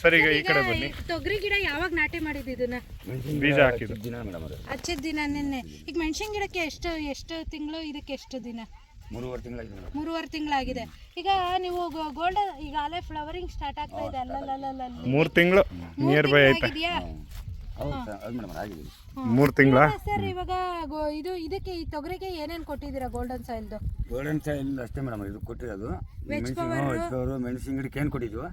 Sir ಈಗ ಈ ಕಡೆ ಬನ್ನಿ. ತೊಗರಿ ಗಿಡ ಯಾವಾಗ ನಾಟಿ ಮಾಡಿದ್ದು ಇದನ್ನ? ಬೀಜ ಹಾಕಿದ್ದು. ದಿನ ಮೇಡಮ್ ಅದು. ಹಚ್ಚಿದ ದಿನ ನಿನ್ನೆ. ಈಗ ಮೆಣಸಿನ ಗಿಡಕ್ಕೆ ಎಷ್ಟು ಎಷ್ಟು ತಿಂಗಳು ಇದಕ್ಕೆ ಎಷ್ಟು ದಿನ? ಮೂರುವರೆ ತಿಂಗಳಾಗಿದೆ ಮೂರುವರೆ ತಿಂಗಳಾಗಿದೆ. ಈಗ ನೀವು ಗೋಲ್ಡ್ ಈಗ ಅಲ್ಲೇ ಫ್ಲವರಿಂಗ್ ಸ್ಟಾರ್ಟ್ ಆಗ್ತಾ ಇದೆ. ಅಲ್ಲಲ್ಲ ಮೂರು ತಿಂಗಳು. ನಿಯರ್ ಬೈ ಐತೆ. ಮೂರು ತಿಂಗಳ? ಸರ್ ಇವಾಗ ಗೋ- ಇದು ಇದಕ್ಕೆ ಈ ತೊಗರಿಗೆ ಏನೇನು ಕೊಟ್ಟಿದ್ದೀರಾ ಗೋಲ್ಡನ್ ಸಾಯಿಲ್ದು ಗೋಲ್ಡನ್ ಸಾಯಿಲ್ ಅಷ್ಟೇ ಮೇಡಮ್ ಇದು ಕೊಟ್ಟಿರೋದು. ಮೆಣಸಿನ ಮೆಣಸಿನ ಗಿಡಕ್ಕೆ ಏನು ಕೊಟ್ಟಿದ್ವು.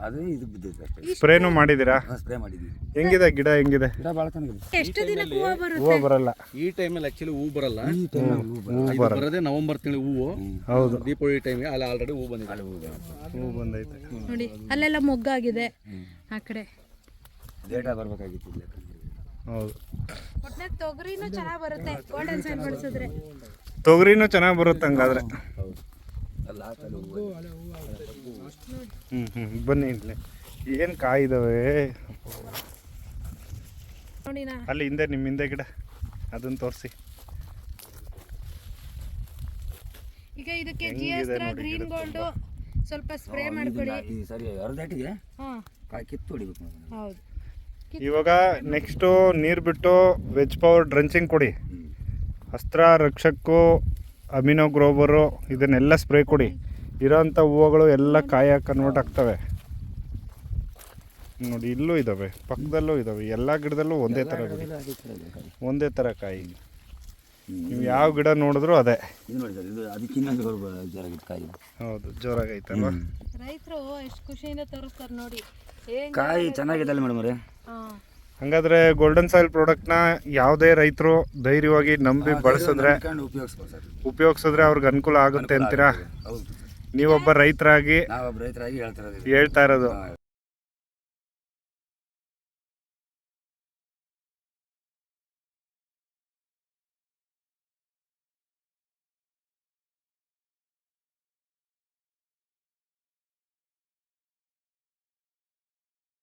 ಅದು ಇದು ಬಿದ್ದಿದೆ ಅಷ್ಟೇ. ಸ್ಪ್ರೇನು ಮಾಡಿದ್ದೀರಾ? ಸ್ಪ್ರೇ ಮಾಡಿದೀವಿ ಹೆಂಗಿದೆ ಗಿಡ ಹೆಂಗಿದೆ? ಗಿಡ ಭಾಳ ಚೆನ್ನಾಗಿದೆ. ಎಷ್ಟು ದಿನಕ್ಕೆ ಹೂವು ಬರುತ್ತೆ? ಹೂವು ಬರಲ್ಲ. ಈ ಟೈಮಲ್ಲಿ ಆ್ಯಕ್ಚುಲಿ ಹೂ ಬರಲ್ಲ. ಈ ಟೈಮಲ್ಲಿ ಹೂ ಬರೋದು. ಇದು ನವೆಂಬರ್ ತಿಂಗಳು ಹೂವು. ಹೌದು. ದೀಪಾವಳಿ ಟೈಮ್ ಅಲ್ಲಿ ಆಲ್ರೆಡಿ ಹೂವು ಬಂದಿದೆ. ಹೂ ಬಂದೈತೆ ನೋಡಿ ಅಲ್ಲೆಲ್ಲ ಮೊಗ್ಗಾಗಿದೆ ಆ ಕಡೆ. ಡೇಟ ಬರಬೇಕಾಗಿತ್ತು ಹೌದು. ತೊಗರಿನೂ ಚೆನ್ನಾಗಿ ಬರುತ್ತೆ. ಗೋಲ್ಡನ್ ಸಾಯಿಲ್ ಬಳಸಿದ್ರೆ. ತೊಗರಿನೂ ಚೆನ್ನಾಗಿ ಬರುತ್ತೆ ಹಂಗಾದ್ರೆ. ಹ್ಞೂ ಹ್ಞೂ ಬನ್ನಿ ಇಲ್ಲಿ. ಏನು ಕಾಯಿದಾವೆ? ನೋಡಿ ನಾ. ಅಲ್ಲಿ ಹಿಂದೆ ನಿಮ್ಮ ಹಿಂದೆ ಗಿಡ. ಅದನ್ನು ತೋರಿಸಿ. ಈಗ ಇದಕ್ಕೆ ಜಿ ಎಸ್ ಗ್ರೀನ್ ಗೋಲ್ಡು ಸ್ವಲ್ಪ ಸ್ಪ್ರೇ ಮಾಡ್ಕೊಡಿ. ಸರಿ ಅರ್ಧಟಿಗೆ ಹಾಂ. ಕಾಯಿ ಕಿತ್ತು ಹೊಡಿಬೇಕು ಹೌದು. ಇವಾಗ ನೆಕ್ಸ್ಟು ನೀರು ಬಿಟ್ಟು ವೆಜ್ ಪವರ್ ಡ್ರೆಂಚಿಂಗ್ ಕೊಡಿ. ಅಸ್ತ್ರ ರಕ್ಷಕ್ಕು ಅಮಿನೋ ಗ್ರೋಬರು ಇದನ್ನೆಲ್ಲ ಸ್ಪ್ರೇ ಕೊಡಿ. ಇರೋಂಥ ಹೂವುಗಳು ಎಲ್ಲ ಕಾಯ ಕನ್ವರ್ಟ್ ಆಗ್ತವೆ. ನೋಡಿ ಇಲ್ಲೂ ಇದ್ದಾವೆ ಪಕ್ಕದಲ್ಲೂ ಇದ್ದಾವೆ ಎಲ್ಲ ಗಿಡದಲ್ಲೂ ಒಂದೇ ಥರ. ಒಂದೇ ಥರ ಕಾಯಿ. ನೀವು ಯಾವ ಗಿಡ ನೋಡಿದ್ರು ಅದೇ. ಇದು ನೋಡಿ ಸರ್ ಇದು ಅದಕ್ಕಿಂತ ಜೋರಾಗಿತ್ತು ಕಾಯಿ. ಹೌದು ಜೋರಾಗೈತಲ್ವ? ರೈತರು ಎಷ್ಟು ಖುಷಿಯಿಂದ ತೋರಿಸ್ತಾರೆ ನೋಡಿ. ಕಾಯಿ ಚೆನ್ನಾಗಿದೆ ಅಲ್ಲ ಮೇಡಮ್ ಅವರೇ? ಹಂಗಾದ್ರೆ ಗೋಲ್ಡನ್ ಸಾಯಿಲ್ ಪ್ರಾಡಕ್ಟ್ನ ಯಾವುದೇ ರೈತರು ಧೈರ್ಯವಾಗಿ ನಂಬಿ ಬಳಸಿದ್ರೆ ಉಪಯೋಗಿಸ್ಬೋದು ಸರ್. ಉಪಯೋಗಿಸಿದ್ರೆ ಅವ್ರಿಗೆ ಅನುಕೂಲ ಆಗುತ್ತೆ ಅಂತೀರಾ? ಹೌದು. ನೀವೊಬ್ಬ ರೈತರಾಗಿ ನಾವೊಬ್ಬ ರೈತರಾಗಿ ಹೇಳ್ತಿರೋದು ಹೇಳ್ತಾ ಇರೋದು.